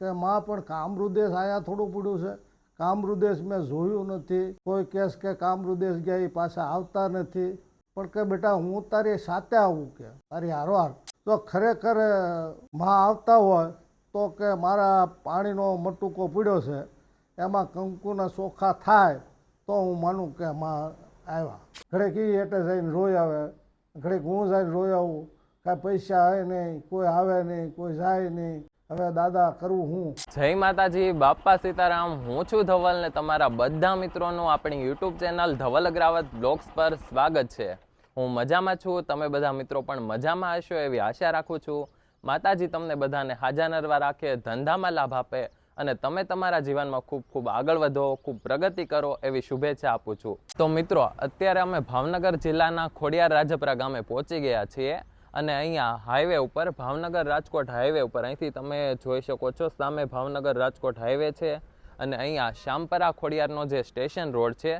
કે માં પણ કામરુદેશ આયા થોડું પડ્યું છે. કામરુદેશ મેં જોયું નથી. કોઈ કેસ કે કામરુદેશ ગયા એ પાછા આવતા નથી. પણ કે બેટા હું તારી સાથે આવું કે? તારી હારવાર તો ખરેખરમાં આવતા હોય તો કે મારા પાણીનો મટુકો પીડ્યો છે. એમાં કંકુના ચોખા થાય તો હું માનું કે માં આવ્યા. ઘડીક એ એટલે જઈને રોઈ આવે. ઘડીક હું જઈને રોઈ આવું. કાંઈ પૈસા આવે નહીં, કોઈ આવે નહીં, કોઈ જાય નહીં. હવે દાદા કરવું હું? જય માતાજી બાપા સીતારામ, હું છું ધવલ ને તમારા બધા મિત્રોનું આપણી YouTube channel Dhaval Agravat blogs પર સ્વાગત છે. હું મજામાં છું, તમે બધા મિત્રો પણ મજામાં હશો એવી આશા રાખું છું. માતાજી તમને બધાને હાજા નરવા રાખે, ધંધામાં લાભ આપે અને તમે તમારા જીવનમાં ખૂબ ખૂબ આગળ વધો, ખૂબ પ્રગતિ કરો એવી શુભેચ્છા આપું છું. તો મિત્રો, અત્યારે અમે ભાવનગર જિલ્લાના ખોડિયાર રાજપરા ગામે પહોંચી ગયા છીએ. અને અહીંયા હાઈવે ઉપર, ભાવનગર રાજકોટ હાઈવે ઉપર. અહીંથી તમે જોઈ શકો છો, સામે ભાવનગર રાજકોટ હાઈવે છે અને અહીંયા શ્યામપરા ખોડિયારનો જે સ્ટેશન રોડ છે,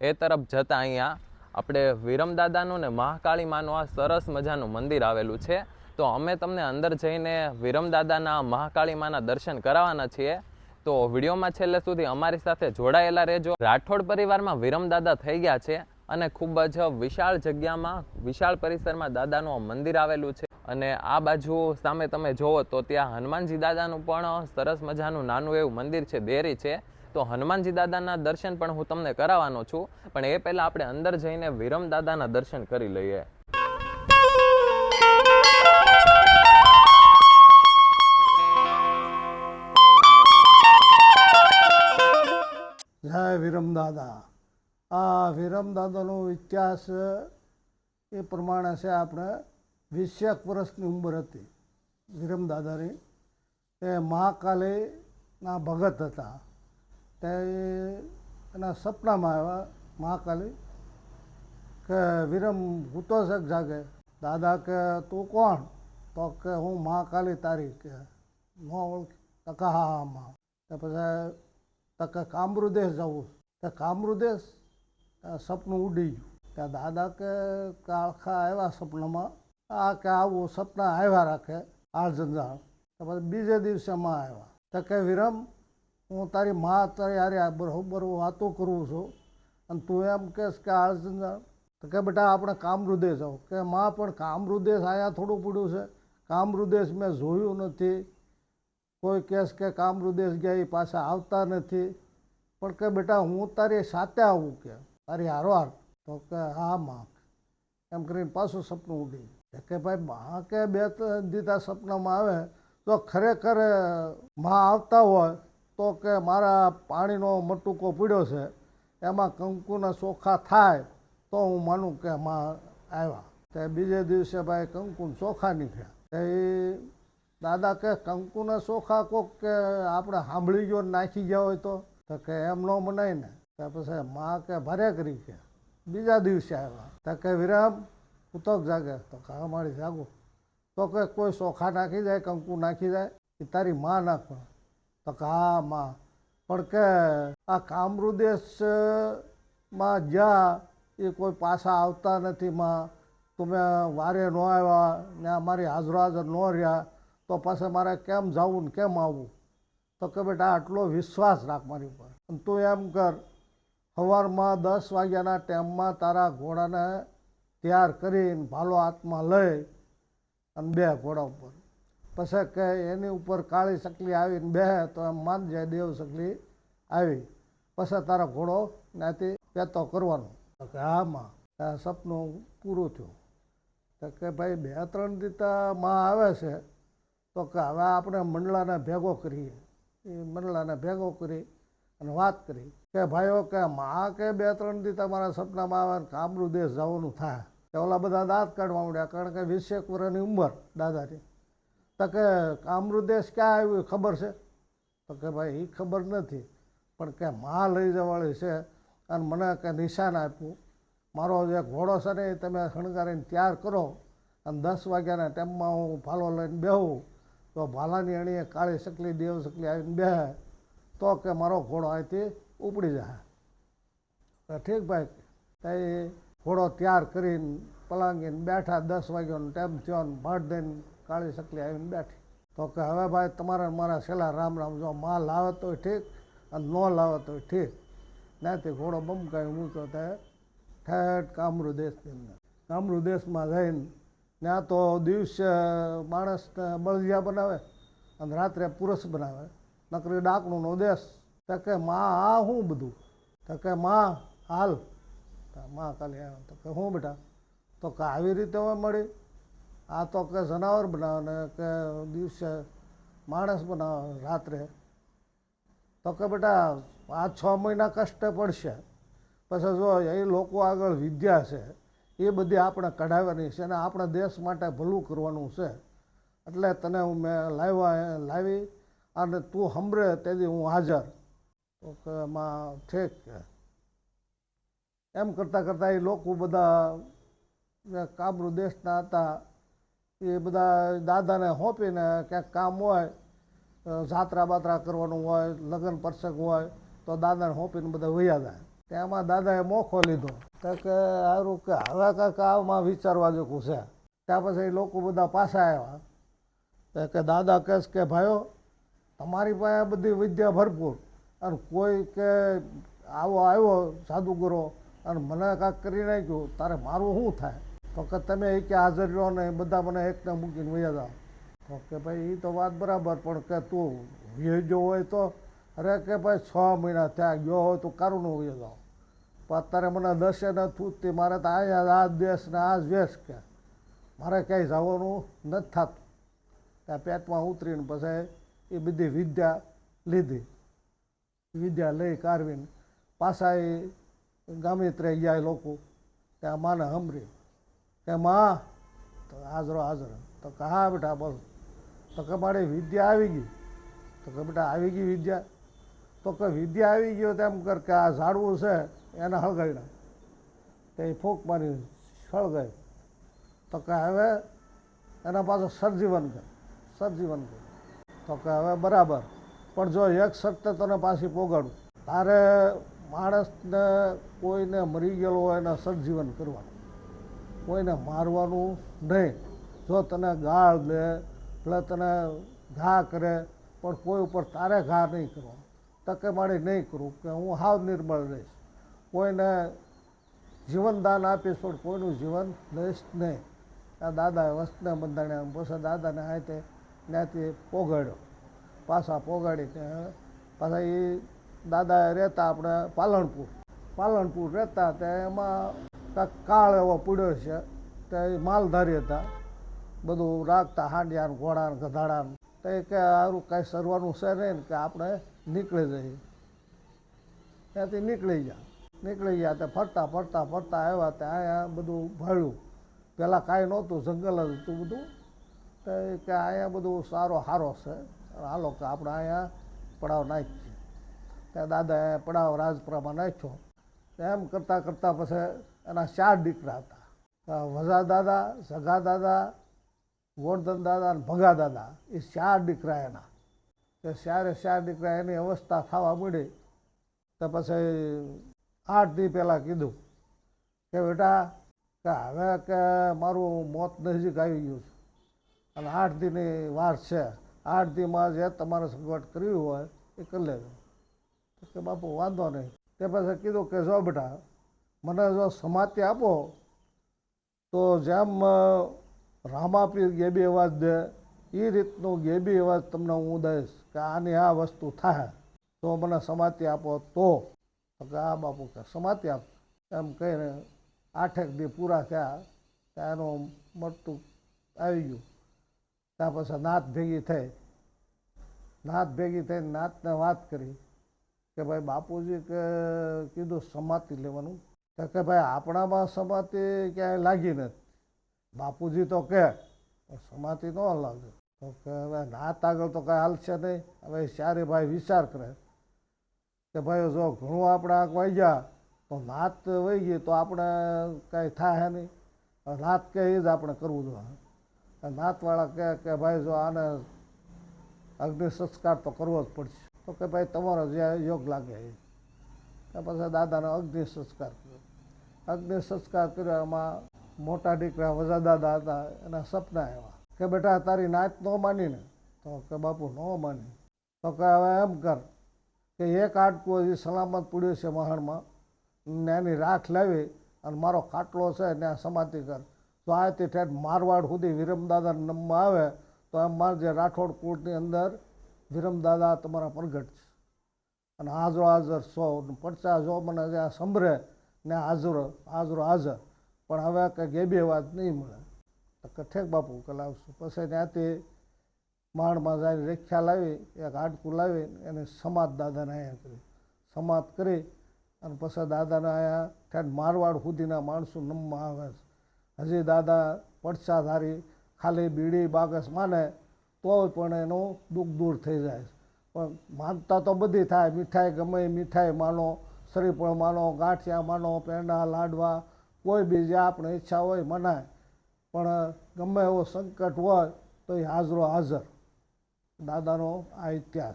એ તરફ જતાં અહીંયા આપણે વિરમદાદાનું ને મહાકાળી માનું આ સરસ મજાનું મંદિર આવેલું છે. તો અમે તમને અંદર જઈને વિરમદાદાના મહાકાળી માના દર્શન કરાવવાના છીએ. તો વિડીયોમાં છેલ્લે સુધી અમારી સાથે જોડાયેલા રહેજો. રાઠોડ પરિવારમાં વિરમદાદા થઈ ગયા છે. અને ખૂબ જ વિશાળ જગ્યામાં, વિશાળ પરિસરમાં દાદાનું મંદિર આવેલું છે. અને આ બાજુ સામે તમે જોવો તો ત્યાં હનુમાનજી દાદાનું પણ સરસ મજાનું નાનું એવું મંદિર છે, દેરી છે. તો હનુમાનજી દાદાના દર્શન પણ હું તમને કરાવવાનો છું. પણ એ પહેલાં આપણે અંદર જઈને વિરમ દાદાના દર્શન કરી લઈએ. જય વિરમદાદા આ વિરમદાદાનો ઇતિહાસ એ પ્રમાણે છે આપણે વીસેક વર્ષની ઉંમર હતી વિરમદાદાની. એ મહાકાલીના ભગત હતા. તે એના સપનામાં આવ્યા મહાકાલી કે વિરમ ભૂતો છે કે જાગે? દાદા કે, તું કોણ? તો કે, હું મહાકાલી તારી કે. ન ઓળખી. તકા હા હા માં પછી તકે કામરુદેશ જવું. તે કામરુદેશ સપનું ઉડી ગયું. કે દાદા કે કાળખા આવ્યા સપનામાં. આ કે આવું સપના આવ્યા રાખે આ તો પછી બીજે દિવસે માં આવ્યા. તો કે વિરમ, હું તારી મા તારી હારે બરોબર વાતો કરું છું. અને તું એમ કહેશ કે આ તો કે બેટા આપણે કામરુદેશ આવો કે માં પણ કામરુદેશ આયા થોડું પડ્યું છે. કામરુદેશ મેં જોયું નથી. કોઈ કેશ કે કામરુદેશ ગયા એ પાછા આવતા નથી. પણ કે બેટા હું તારી સાથે આવું કે? તારી હારવાર તો કે હા માં એમ કરીને પાછું સપનું ઉડી. કે ભાઈ માં કે બે ત્રણ દીધા સપનામાં આવે તો ખરેખરમાં આવતા હોય, તો કે મારા પાણીનો મટુકો પીડ્યો છે, એમાં કંકુના ચોખા થાય, તો હું માનું કે માં આવ્યા. તે બીજે દિવસે ભાઈ કંકુન ચોખા નીકળ્યા. એ દાદા કે, કંકુના ચોખા કોક કે આપણે સાંભળી ગયો નાખી ગયા હોય તો કે, એમ ન મનાય ને. તો પછી માં કે ભારે કરી કે બીજા દિવસે આવ્યા. તો કે વિરામ ઉતક જાગે. તો કે મારી જાગો. તો કે કોઈ ચોખા નાખી જાય, કંકુ નાખી જાય એ તારી માં નાખો તો કે હા, માં. પણ કે આ કામરુદેશમાં જ્યાં એ કોઈ પાછા આવતા નથી, માં. તમે વારે ન આવ્યા, ને અમારી હાજરો હાજર ન રહ્યા. તો પાછા મારે કેમ જવું ને કેમ આવવું? તો કે બેટા, આટલો વિશ્વાસ રાખ મારી ઉપર. તું એમ કર સવારમાં દસ વાગ્યાના ટાઈમમાં તારા ઘોડાને તૈયાર કરીને ભાલો હાથમાં લઈ અને બે ઘોડા ઉપર. પછી કે એની ઉપર કાળી સકલી આવીને બે, તો એમ માનજે દેવ સકલી આવી. પછી તારા ઘોડો ત્યાંથી પેતો કરવાનો. કે આ સપનું પૂરું થયું. તો કે ભાઈ બે ત્રણ દીતા માં આવે છે. તો કે હવે આપણે મંડળાને ભેગો કરીએ. એ મંડળાને ભેગો કરી અને વાત કરી કે, ભાઈઓ, કે માં કે બે ત્રણ દી તમારા સપનામાં આવે ને કામરૂ દેશ જવાનું થાય. કે ઓલા બધા દાંત કાઢવા માંડ્યા, કારણ કે વીસેક વર્ષની ઉંમર દાદાની. તો કે કામરૂ દેશ ક્યાં આવ્યું ખબર છે? તો કે, ભાઈ એ ખબર નથી, પણ કે માં લઈ જવાળી છે અને મને કે નિશાન આપ્યું. મારો જે ઘોડો છે ને એ તમે શણગારીને તૈયાર કરો અને દસ વાગ્યાના ટાઈમમાં હું ભાલો લઈને બેહું. તો ભાલાની અણીએ કાળી સકલી, દેવ સકલી આવીને બે તો કે મારો ઘોડો અહીંથી ઉપડી જાય. ઠીક ભાઈ તો ઘોડો તૈયાર કરીને પલાંગીને બેઠા દસ વાગ્યાનો ટાઈમ થયો ને ભાટ દઈને કાળી સકલી આવીને બેઠી. તો કે હવે ભાઈ, તમારા મારા છેલ્લા રામ રામ, જો માલ લાવે તોય ઠીક અને ન લાવે તોય ઠીક. ત્યાંથી ઘોડો બમકાવી મૂક્યો તે ઠેઠ કામરૂ દેશની અંદર. કામરૂ દેશમાં જઈને ત્યાં તો દિવસે માણસને બળદિયા બનાવે અને રાત્રે પુરુષ બનાવે. નકરી ડાકણુંનો દેશ. તો કે માં આ શું બધું? તો કે માં હાલ. માં કાલે તો કે હું બેટા તો કે આવી રીતે હવે મળી. આ તો કે જનાવર બનાવે કે દિવસે માણસ બનાવે રાત્રે. તો કે બેટા, આ છ મહિના કષ્ટે પડશે. પછી જો એ લોકો આગળ વિદ્યા છે, એ બધી આપણે કઢાવવાની છે અને આપણા દેશ માટે ભલું કરવાનું છે. એટલે તને હું મેં લાવ્યા, લાવી અને તું હમરે તેથી હું હાજર. તો કે એમાં ઠીક કે એમ કરતાં કરતાં એ લોકો બધા કાબરુ દેશના હતા, એ બધા દાદાને હોંપીને ક્યાંક કામ હોય જાત્રા બાત્રા કરવાનું હોય, લગ્ન પ્રસંગ હોય, તો દાદાને સોંપીને બધા વૈયા જાય. તેમાં દાદાએ મોખો લીધો. કે સારું કે હવે કાંક આમાં વિચારવા જેવું છે. ત્યાં પછી એ લોકો બધા પાછા આવ્યા. કે દાદા કહેશ કે ભાઈઓ તમારી પાસે બધી વિદ્યા ભરપૂર. અને કોઈ કે આવો આવ્યો સાધુગુરો અને મને કાંક કરી નાખ્યું, તારે મારું શું થાય? તો કે તમે એ કે હાજર રહ્યો ને બધા મને એકને મૂકીને વૈયા જાઓ. તો કે ભાઈ એ તો વાત બરાબર, પણ કે તું વેજો હોય તો? અરે કે ભાઈ, છ મહિના ત્યાં ગયો હોય તો કારું ન વયો જાઓ. પણ અત્યારે મને દસે ન થૂતતી મારે તો અહીંયા આ દેશ ને આ વેશ કે. મારે ક્યાંય જવાનું નથી થતું. ત્યાં પેટમાં ઉતરીને પછી એ બધી વિદ્યા લીધી. વિદ્યા લઈ કારવીને પાછા એ ગામિત્રે ગયા એ લોકો. ત્યાં માને હંભરી કે માં, તો હાજરો, હાજર. તો કે, હા બેટા, બોલ. તો કે, મારે વિદ્યા આવી ગઈ. તો કે, બેટા, આવી ગઈ વિદ્યા? તો કે, વિદ્યા આવી ગયો તેમ કર કે આ ઝાડવું છે, એને હળગાડ્યા તે ફૂંક મારી સળગાય તો કે, હવે એના પાછો સરજીવન કર. સરજીવન કર. તો કે હવે બરાબર. પણ જો એક શક્ત તને પાછી પોગાડું. તારે માણસને કોઈને મરી ગયેલો હોય એને સજીવન કરવાનું. કોઈને મારવાનું નહીં. જો તને ગાળ દે એટલે તને ઘા કરે, પણ કોઈ ઉપર તારે ઘા નહીં કરવાનો. તકે મારી નહીં કરું કે હું હાવ નિર્બળ રહીશ. કોઈને જીવનદાન આપીશ, પણ કોઈનું જીવન લઈશ નહીં. આ દાદાએ વસ્તને બંધાણે પછી, દાદાને હાથે ત્યાંથી પોગાડ્યો. પાછા પોગાડીને પાછા એ દાદા રહેતા આપણે પાલનપુર. પાલનપુર રહેતા તે એમાં કાંઈક કાળ એવો પડ્યો છે તે માલધારી હતા. બધું રાખતા હાંડિયા ને ઘોડા ને ગધાડા ને. તો એ કે સારું કાંઈ સરવાનું છે નહીં કે આપણે નીકળી જઈએ. ત્યાંથી નીકળી ગયા. નીકળી ગયા તે ફરતા ફરતા ફરતા આવ્યા તે અહીંયા બધું ભાળ્યું. પહેલાં કાંઈ નહોતું, જંગલ જ હતું બધું. કે અહીંયા બધું સારો સારો છે. હાલો કે આપણે અહીંયા પડાવ નાખીએ. ત્યાં દાદાએ પડાવ રાજપુરામાં નાખ્યો. એમ કરતાં કરતાં પછી એના ચાર દીકરા હતા. વઝા દાદા, સગા દાદા ગોરધન દાદા અને ભગા દાદા, એ ચાર દીકરા એના. તે ચારે ચાર દીકરા એની અવસ્થા થવા મળી તો પછી આઠ દી પહેલાં કીધું કે બેટા કે હવે કે મારું મોત નજીક આવી ગયું છે. અને આઠ દીની વાર છે. આઠ દીમાં જે તમારે સગવડ કરવી હોય એ કરી લેજો. કે બાપુ, વાંધો નહીં. તે પછી કીધું કે, જો બેટા, મને જો સમાધિ આપો, તો જેમ રામાપી ગેબી અવાજ દે એ રીતનું ગેબી અવાજ તમને હું દઈશ કે આની આ વસ્તુ થાય. તો મને સમાધિ આપો તો. કે આ બાપુ, કે સમાધિ આપ. એમ કહીને આઠેક દી પૂરા થયા, ત્યાં એનું મળતું આવી ગયું. ત્યાં પછી નાત ભેગી થઈ. નાત ભેગી થઈને નાતને વાત કરી કે ભાઈ બાપુજી કે કીધું સમાતી લેવાનું. કે ભાઈ આપણામાં સમાતિ ક્યાંય લાગી નથી. બાપુજી તો કે સમાધિ ન લાગે. તો કે હવે નાત આગળ તો કાંઈ હાલશે નહીં. હવે ચારે ભાઈ વિચાર કરે કે ભાઈ જો ઘણું આપણે આંખ ગયા, તો નાત વહી ગઈ તો આપણે કાંઈ થાય નહીં. નાત કે એ જ આપણે કરવું જોઈએ. નાતવાળા કહે કે ભાઈ જો આને અગ્નિ સંસ્કાર તો કરવો જ પડશે. તો કે ભાઈ તમારો જે યોગ લાગે એ. પછી દાદાનો અગ્નિ સંસ્કાર કર્યો. અગ્નિ સંસ્કાર કર્યો, એમાં મોટા દીકરા વજા દાદા હતા, એના સપના એવા. કે બેટા તારી નાત ન માનીને. તો કે બાપુ ન માની. તો કે હવે એમ કર કે એક આટકું હજી સલામત પડ્યો છે મહાણમાં. ને એની રાખ લાવી અને મારો ખાટલો છે ત્યાં સમાધિ કર. તો આ તે ઠેઠ મારવાડ સુધી વિરમદાદા નમમાં આવે, તો એમ મારજે રાઠોડ કુળની અંદર વિરમદાદા તમારા પ્રગટ છે. અને હાજરો હાજર સો પડચા જો મને જ્યાં સંભળે ને હાજરો હાજરો હાજર. પણ હવે કંઈક એ બે વાત નહીં મળે. તો ઠેક બાપુ, કલા આવશું. પછી ત્યાંથી માણમાં જાય રેખ્યા લાવી, એક હાડકું લાવી, એને સમાજ દાદાને અહીંયા કરી. સમાજ કરી અને પછી દાદાને અહીંયા ઠેઠ મારવાડ સુધીના માણસો નમમાં આવે છે. હજી દાદા પડસાધારી ખાલી બીડી બાગસ માને તો પણ એનું દુઃખ દૂર થઈ જાય પણ માનતા તો બધી થાય, મીઠાઈ ગમે મીઠાઈ માનો, શ્રીફળ માનો, ગાંઠિયા માનો, પેંડા, લાડવા, કોઈ બી જે આપણે ઈચ્છા હોય મનાય. પણ ગમે એવો સંકટ હોય તો એ હાજરો હાજર. દાદાનો આ ઇતિહાસ.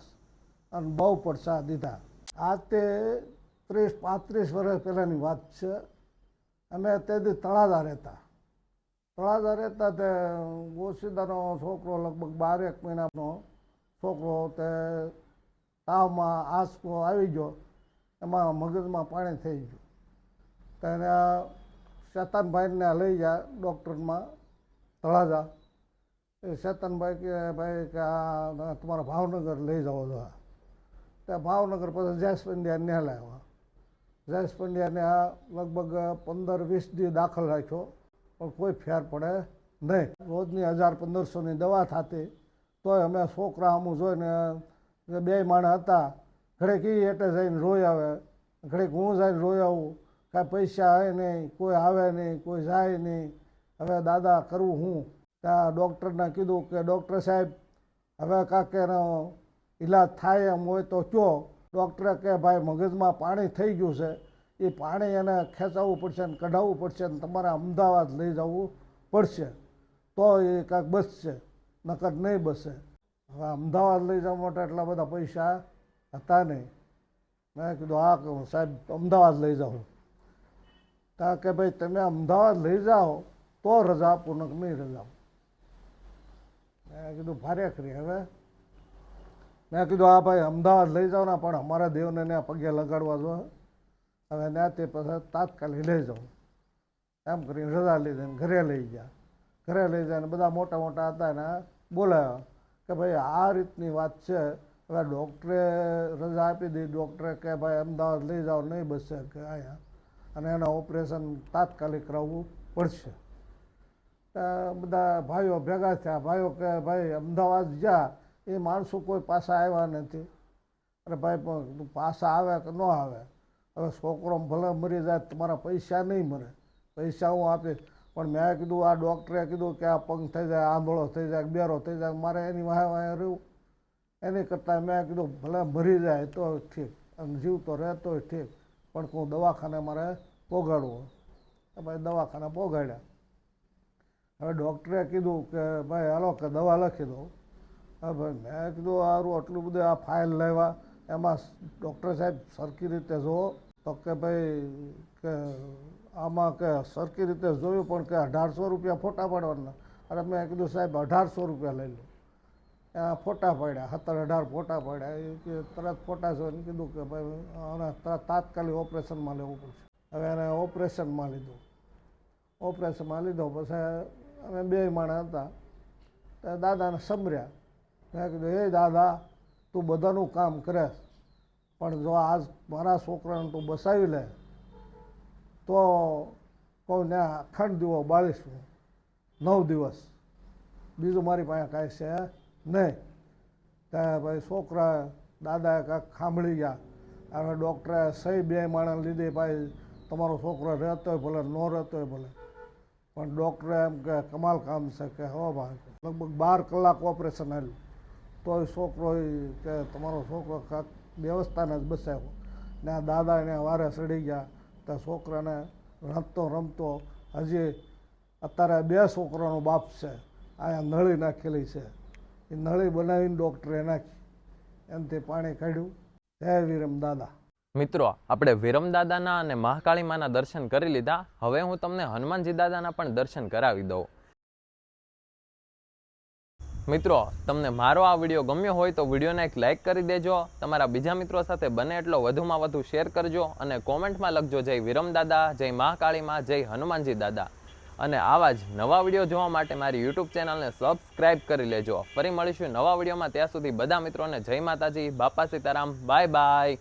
અને બહુ પડસા દીધા. આ તે ત્રીસ પાંત્રીસ વર્ષ પહેલાંની વાત છે. અમે તેથી તળાજા રહેતા. તળાજા રહેતા તે ગોસીદાનો છોકરો લગભગ બારેક મહિનાનો છોકરો તે તાવમાં આંસકો આવી ગયો. એમાં મગજમાં પાણી થઈ ગયું. તો એને શેતાનભાઈને લઈ ગયા ડૉક્ટરમાં તળાજા. એ શેતનભાઈ કે ભાઈ કે આ તમારા ભાવનગર લઈ જાઓ છો ત્યાં ભાવનગર પછી જયેશ પંડ્યા ને લાવ્યા જયેશ પંડ્યાને લગભગ પંદર વીસ દી દાખલ રાખ્યો. પણ કોઈ ફેર પડે નહીં. રોજની હજાર પંદરસોની દવા થતી, તોય અમે છોકરા અમુક જોઈને બે માણસ હતા, ઘડીક એ એટલે જઈને રોઈ આવે, ઘડીક હું જઈને રોઈ આવું. કાંઈ પૈસા આવે નહીં, કોઈ આવે નહીં, કોઈ જાય નહીં. હવે દાદા કરવું હું. ત્યાં ડૉક્ટરને કીધું કે, ડૉક્ટર સાહેબ, હવે કાંક એનો ઈલાજ થાય એમ હોય તો કયો? ડૉક્ટરે કે ભાઈ, મગજમાં પાણી થઈ ગયું છે. એ પાણી એને ખેંચાવવું પડશે ને કઢાવવું પડશે ને તમારે અમદાવાદ લઈ જવું પડશે. તો એ કાંઈક બચશે નકર નહીં બસે. હવે અમદાવાદ લઈ જવા માટે એટલા બધા પૈસા હતા નહીં. મેં કીધું, હા કહું સાહેબ, અમદાવાદ લઈ જાઉં કારણ કે, ભાઈ, તમે અમદાવાદ લઈ જાઓ તો રજા નહીં રજા. મેં કીધું, ભારે કરી હવે. મેં કીધું, હા, ભાઈ, અમદાવાદ લઈ જાઓ ને, પણ અમારા દેવને પગે લગાડવા જો. હવે ના તે પછી તાત્કાલિક લઈ જાઉં. એમ કરીને રજા લઈ જઈને ઘરે લઈ ગયા. ઘરે લઈ જાય બધા મોટા મોટા હતા ને બોલાવ્યા કે ભાઈ આ રીતની વાત છે. હવે ડૉક્ટરે રજા આપી દીધી. ડૉક્ટરે કે ભાઈ અમદાવાદ લઈ જાઓ, નહીં બસશે કે અહીંયા. અને એના ઓપરેશન તાત્કાલિક કરાવવું પડશે. બધા ભાઈઓ ભેગા થયા. ભાઈઓ કે ભાઈ અમદાવાદ જા. એ માણસો કોઈ પાછા આવ્યા નથી. અરે ભાઈ પણ પાછા આવે કે ન આવે? હવે છોકરો ભલે મરી જાય, તમારા પૈસા નહીં મરે. પૈસા હું આપીશ પણ મેં કીધું, આ ડૉક્ટરે કીધું કે આ પંખ થઈ જાય આંધળો થઈ જાય બેરો થઈ જાય. મારે એની વાહે વાહે રહ્યું એની કરતાં મેં કીધું, ભલે મરી જાય તો ઠીક. અને જીવતો રહેતો ઠીક. પણ હું દવાખાને મારે પોગાડવો. ભાઈ દવાખાને પોગાડ્યા. હવે ડૉક્ટરે કીધું કે, ભાઈ, હાલો, કે દવા લખી દો હવે ભાઈ મેં કીધું સારું આટલું બધું આ ફાઇલ લેવા એમાં ડૉક્ટર સાહેબ સરખી રીતે જુઓ. તો કે ભાઈ, કે આમાં કે સરખી રીતે જોયું પણ કે અઢારસો રૂપિયા ફોટા પાડવાના. અરે મેં કીધું, સાહેબ, અઢારસો રૂપિયા લઈ લો. ત્યાં ફોટા પાડ્યા, સત્તર અઢાર ફોટા પાડ્યા. એ કે તરત ફોટા જોઈને કીધું કે ભાઈ આને તરત તાત્કાલિક ઓપરેશનમાં લેવું પડશે. હવે એને ઓપરેશનમાં લીધું. ઓપરેશનમાં લીધો પછી અમે બે માણસ હતા. તો દાદાને સંભર્યા મેં કીધું, એ દાદા, તું બધાનું કામ કરે. પણ જો આજ મારા છોકરાને તું બસાવી લે, તો કહું ને અખંડ દીવો બાળીશું. નવ દિવસ. બીજું મારી પાસે કાંઈ છે નહીં. ત્યાં ભાઈ છોકરા, દાદાએ કાંઈક ખાંભળી ગયા. અને ડૉક્ટરે સહી બે માણસ લીધી ભાઈ, તમારો છોકરો રહેતો હોય ભલે, ન રહેતો હોય ભલે. પણ ડૉક્ટરે એમ કે, કમાલ કામ છે. કે, હો ભાઈ. લગભગ બાર કલાક ઓપરેશન આવ્યું તોય છોકરો કે, તમારો છોકરો કાંઈક વ્યવસ્થાને જ બસાવ્યો. ને આ દાદા એને વારે સડી ગયા. તો છોકરાને રમતો રમતો હજી અત્યારે બે છોકરાનો બાપ છે. અહીંયા નળી નાખેલી છે. એ નળી બનાવીને ડૉક્ટરે નાખી. એમથી પાણી કાઢ્યું. જય વિરમ દાદા. મિત્રો, આપણે વિરમ દાદાના અને મહાકાળી માના દર્શન કરી લીધા. હવે હું તમને હનુમાનજી દાદાના પણ દર્શન કરાવી દઉં. મિત્રો, તમને મારો આ વીડિયો ગમ્યો હોય તો વિડીયોને એક લાઇક કરી દેજો, તમારા બીજા મિત્રો સાથે બને એટલો વધુમાં વધુ શેર કરજો અને કોમેન્ટમાં લખજો, જય વિરમ દાદા, જય મહાકાળીમાં જય હનુમાનજી દાદા. અને આવા જ નવા વીડિયો જોવા માટે મારી યુટ્યુબ ચેનલને સબસ્ક્રાઇબ કરી લેજો. ફરી મળીશું નવા વિડીયોમાં. ત્યાં સુધી બધા મિત્રોને જય માતાજી, બાપા સીતારામ બાય બાય